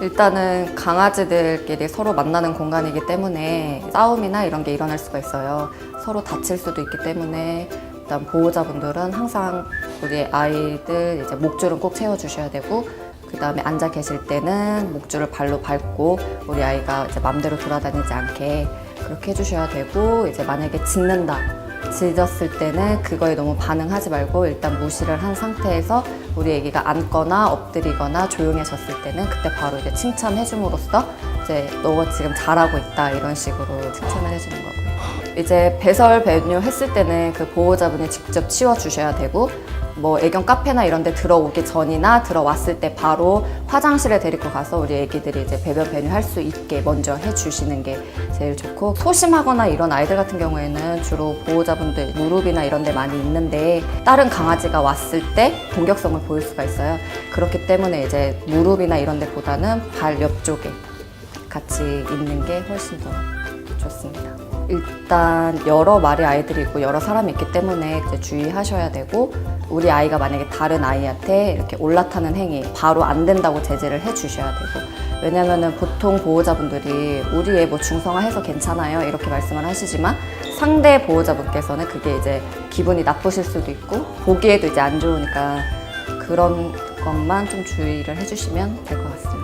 일단은 강아지들끼리 서로 만나는 공간이기 때문에 싸움이나 이런 게 일어날 수가 있어요. 서로 다칠 수도 있기 때문에 일단 보호자분들은 항상 우리 아이들 이제 목줄은 꼭 채워주셔야 되고 그 다음에 앉아 계실 때는 목줄을 발로 밟고 우리 아이가 이제 맘대로 돌아다니지 않게 그렇게 해주셔야 되고 이제 만약에 짖는다 짖었을 때는 그거에 너무 반응하지 말고 일단 무시를 한 상태에서 우리 애기가 앉거나 엎드리거나 조용해졌을 때는 그때 바로 이제 칭찬해 줌으로써 이제 너 지금 잘하고 있다 이런 식으로 칭찬을 해주는 거고요. 이제 배설 배뇨 했을 때는 그 보호자분이 직접 치워 주셔야 되고 뭐 애견 카페나 이런 데 들어오기 전이나 들어왔을 때 바로 화장실에 데리고 가서 우리 애기들이 이제 배변 배뇨 할 수 있게 먼저 해 주시는 게 제일 좋고 소심하거나 이런 아이들 같은 경우에는 주로 보호자분들 무릎이나 이런 데 많이 있는데 다른 강아지가 왔을 때 공격성을 보일 수가 있어요. 그렇기 때문에 이제 무릎이나 이런 데보다는 발 옆쪽에 같이 있는 게 훨씬 더 좋습니다. 일단 여러 마리 아이들이 있고 여러 사람이 있기 때문에 주의하셔야 되고 우리 아이가 만약에 다른 아이한테 이렇게 올라타는 행위 바로 안 된다고 제재를 해 주셔야 되고 왜냐면은 보통 보호자분들이 우리 애 뭐 중성화해서 괜찮아요 이렇게 말씀을 하시지만 상대 보호자분께서는 그게 이제 기분이 나쁘실 수도 있고 보기에도 이제 안 좋으니까 그런 것만 좀 주의를 해주시면 될 것 같습니다.